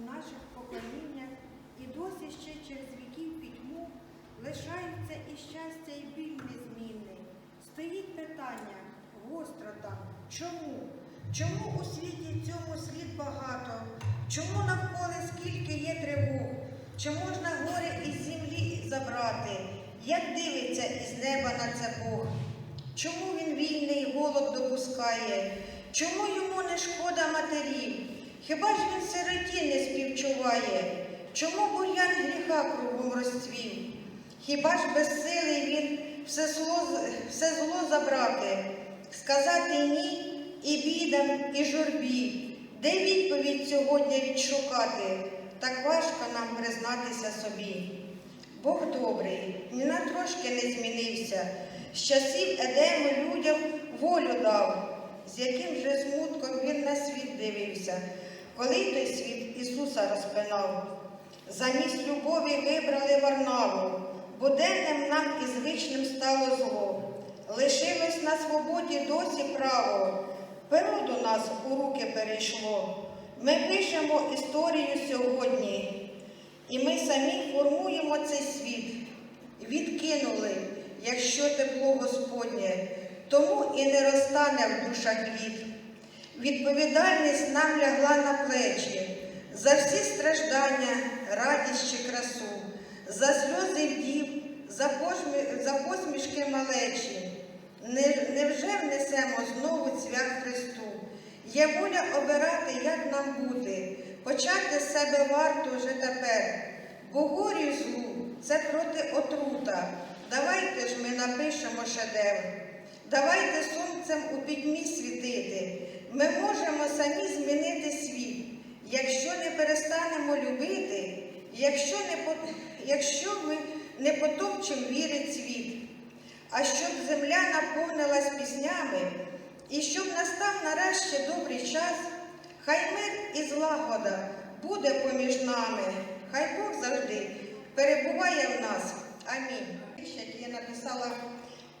у наших поколіннях і досі ще через віків пітьму лишаються і щастя, і біль незмінний. Стоїть питання гостро там. Чому? Чому у світі цьому слід багато? Чому навколо скільки є тривог? Чи можна горе із землі забрати? Як дивиться із неба на це Бог? Чому він вільний голод допускає? Чому йому не шкода матерів? Хіба ж він сироті не співчуває? Чому бур'ян гріха кругом розцвів? Хіба ж безсилий він все зло, все зло забрати, сказати ні і бідам, і журбі? Де відповідь сьогодні відшукати? Так важко нам признатися собі. Бог добрий, ні на трошки не змінився. З часів Едему людям волю дав, з яким же смутком він на світ дивився, коли той світ Ісуса розпинав. Замість любові вибрали варнаву, буденним нам і звичним стало зло. Лишилось на свободі досі право, перо до нас у руки перейшло. Ми пишемо історію сьогодні, і ми самі формуємо цей світ. Відкинули, якщо тепло Господнє, тому і не розтане в душах квіт. Відповідальність нам лягла на плечі за всі страждання, радість чи красу, за сльози вдів, за, посмішки малечі. Невже внесемо знову цвях Христу? Є воля обирати, як нам бути, почати з себе варто вже тепер. Бо горю злу це проти отрута. Давайте ж ми напишемо шедевр. Давайте сонцем у пітьмі світити. Ми можемо самі змінити світ, якщо не перестанемо любити, якщо, не, якщо ми не потопчемо віри цвіт. А щоб земля наповнилась піснями, і щоб настав нарешті добрий час, хай мир і злагода буде поміж нами, хай Бог завжди перебуває в нас. Амінь. Я написала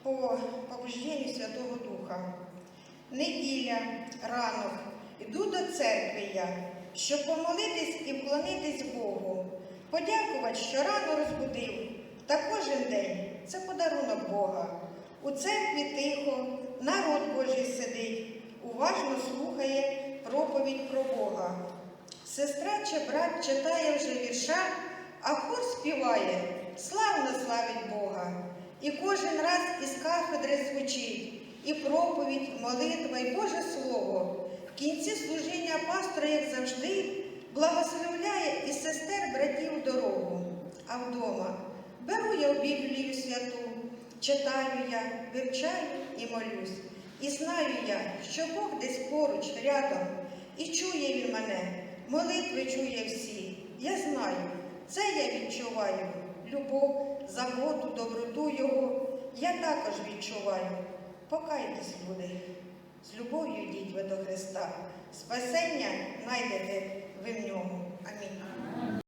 по побужденню Святого Духа. Неділя, ранок, іду до церкви я, щоб помолитись і вклонитись Богу, подякувати, що рано розбудив. Та кожен день це подарунок Бога. У церкві тихо, народ Божий сидить, уважно слухає проповідь про Бога. Сестра чи брат читає вже вірша, а хор співає, славно славить Бога. І кожен раз із кафедри звучить і проповідь, молитва, і Боже Слово. В кінці служіння пастора, як завжди, благословляє і сестер братів дорогу. А вдома беру я в Біблію святу, читаю я, вивчаю і молюсь. І знаю я, що Бог десь поруч, рядом, і чує він мене, молитви чує всі. Я знаю, це я відчуваю. Любов, заботу, доброту Його я також відчуваю. Покайтесь, люди, з любов'ю йдіть ви до Христа. Спасення знайдете ви в ньому. Амінь.